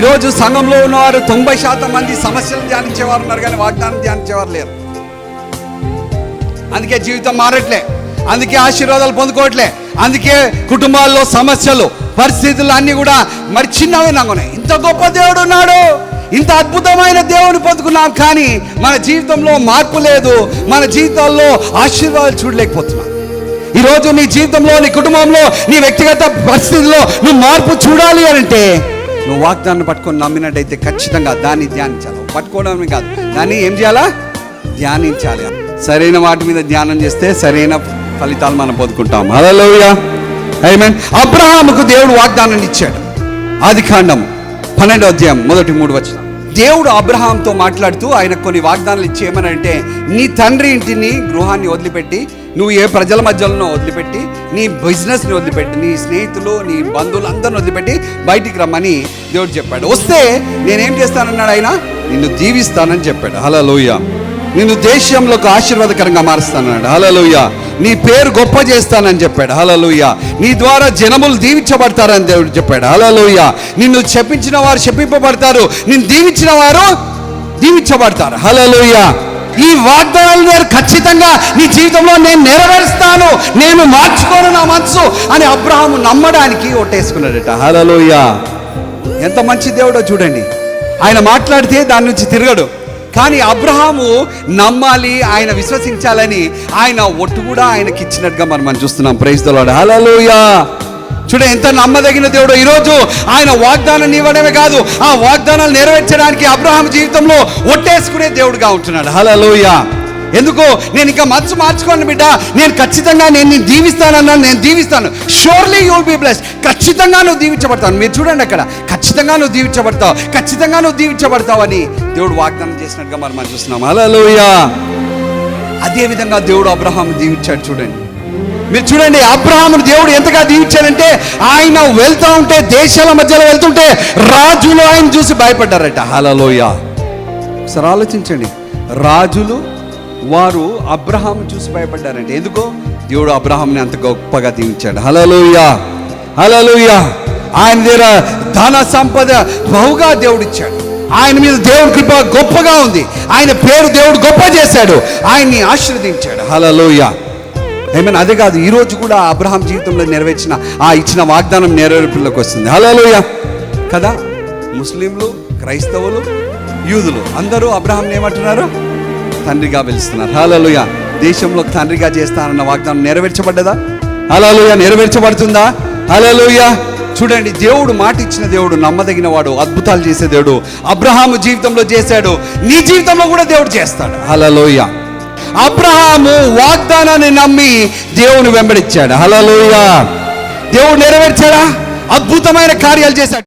ఈరోజు సంఘంలో ఉన్నవారు తొంభై శాతం మంది సమస్యలు ధ్యానించేవారు ఉన్నారు కానీ వాగ్దానం ధ్యానించేవారు లేరు. అందుకే జీవితం మారట్లే. అందుకే ఆశీర్వాదాలు పొందుకోవట్లే. అందుకే కుటుంబాల్లో సమస్యలు పరిస్థితులు అన్నీ కూడా మరి చిన్నవి నాకున్నాయి ఇంత గొప్ప దేవుడు ఉన్నాడు. ఇంత అద్భుతమైన దేవుని పొందుకున్నాం కానీ మన జీవితంలో మార్పు లేదు. మన జీవితాల్లో ఆశీర్వాదాలు చూడలేకపోతున్నాం. ఈరోజు నీ జీవితంలో నీ కుటుంబంలో నీ వ్యక్తిగత పరిస్థితుల్లో నువ్వు మార్పు చూడాలి అని అంటే నువ్వు వాగ్దాన్ని పట్టుకొని నమ్మినట్టయితే ఖచ్చితంగా దాన్ని ధ్యానించాలి. పట్టుకోవడమే కాదు. దాన్ని ఏం చేయాలా? ధ్యానించాలి. సరైన వాటి మీద ధ్యానం చేస్తే సరైన ఫలితాలు మనం పొందుకుంటాం. హలోయ ఐమీన్ అబ్రహాముకు దేవుడు వాగ్దానాన్ని ఇచ్చాడు. ఆది కాండం పన్నెండో అధ్యాయం మొదటి మూడు వచ్చిన దేవుడు అబ్రహాంతో మాట్లాడుతూ ఆయన కొన్ని వాగ్దానాలు ఇచ్చి ఏమనంటే నీ తండ్రి ఇంటిని గృహాన్ని వదిలిపెట్టి నువ్వు ఏ ప్రజల మధ్యలో వదిలిపెట్టి నీ బిజినెస్ని వదిలిపెట్టి నీ స్నేహితులు నీ బంధువులు అందరిని వదిలిపెట్టి బయటికి రమ్మని దేవుడు చెప్పాడు. వస్తే నేనేం చేస్తానన్నాడు ఆయన? నిన్ను దీవిస్తానని చెప్పాడు. హలోయ నిన్ను దేశంలోకి ఆశీర్వాదకరంగా మారుస్తానన్నాడు. హలలుయ నీ పేరు గొప్ప చేస్తానని చెప్పాడు. హలలుయ నీ ద్వారా జనములు దీవించబడతారని దేవుడు చెప్పాడు. హలలుయ నిన్ను చెప్పించిన వారు చెప్పింపబడతారు నిన్ను దీవించిన వారు దీవించబడతారు. హలలుయ ఈ వాగ్దానాలు నేను ఖచ్చితంగా నీ జీవితంలో నేను నెరవేరుస్తాను నేను మార్చుకోను నా మనసు అని అబ్రహాము నమ్మడానికి ఒట్టేసుకున్నాడట. హలలుయ ఎంత మంచి దేవుడో చూడండి. ఆయన మాట్లాడితే దాని నుంచి తిరగడు. కానీ అబ్రహాము నమ్మాలి ఆయన విశ్వసించాలని ఆయన ఒట్టు కూడా ఆయనకి ఇచ్చినట్టుగా మనం మనం చూస్తున్నాం ప్రైజ్ దలాడు హలోయా చూడ ఎంత నమ్మదగిన దేవుడు. ఈరోజు ఆయన వాగ్దానం ఇవ్వడమే కాదు ఆ వాగ్దానాలు నెరవేర్చడానికి అబ్రహాం జీవితంలో ఒట్టేసుకునే దేవుడుగా ఉంటున్నాడు. హలోయ ఎందుకు నేను ఇంకా మనసు మార్చుకోండి బిడ్డ. నేను ఖచ్చితంగా నేను నేను దీవిస్తానన్నాను నేను దీవిస్తాను. షూర్లీ యుల్ బీ బ్లెస్ ఖచ్చితంగా నువ్వు దీవించబడతావు. మీరు చూడండి అక్కడ. ఖచ్చితంగా నువ్వు దీవించబడతావు. ఖచ్చితంగా నువ్వు దీవించబడతావు అని దేవుడు వాగ్దానం చేసినట్టుగా మరి మనం చూస్తున్నాం. లోయ అదే విధంగా దేవుడు అబ్రహాం దీవించాడు చూడండి. మీరు చూడండి అబ్రహామును దేవుడు ఎంతగా దీవించాడంటే ఆయన వెళ్తూ ఉంటే దేశాల మధ్యలో వెళ్తుంటే రాజులు ఆయన చూసి భయపడ్డారట. హలలోయ ఒకసారి ఆలోచించండి. రాజులు వారు అబ్రహాం చూసి భయపడ్డారంటే ఎందుకో? దేవుడు అబ్రహాంని అంత గొప్పగా దీవించాడు. హలలోయ హలలోయ ఆయన దగ్గర ధన సంపద బహుగా దేవుడిచ్చాడు ఆయన మీద దేవుడి కృప గొప్పగా ఉంది. ఆయన పేరు దేవుడు గొప్ప చేశాడు. ఆయన్ని ఆశీర్వదించాడు. హలలోయ ఏమైనా అదే కాదు ఈరోజు కూడా అబ్రహాం జీవితంలో నెరవేర్చిన ఆ ఇచ్చిన వాగ్దానం నెరవేర్పులోకి వస్తుంది. హలోయ కదా? ముస్లింలు క్రైస్తవులు యూదులు అందరూ అబ్రహాంని ఏమంటున్నారు? తండ్రిగా పిలుస్తున్నారు హలోయ దేశంలో తండ్రిగా చేస్తానన్న వాగ్దానం నెరవేర్చబడ్డదా? హలోయ నెరవేర్చబడుతుందా? హలోయ చూడండి దేవుడు మాట ఇచ్చిన దేవుడు నమ్మదగిన వాడు అద్భుతాలు చేసే దేవుడు అబ్రహాము జీవితంలో చేశాడు నీ జీవితంలో కూడా దేవుడు చేస్తాడు. హలోయ అబ్రహాము వాగ్దానాన్ని నమ్మి దేవుని వెంబడించాడు. హలోయ దేవుడు నెరవేర్చాడా? అద్భుతమైన కార్యాలు చేశాడు.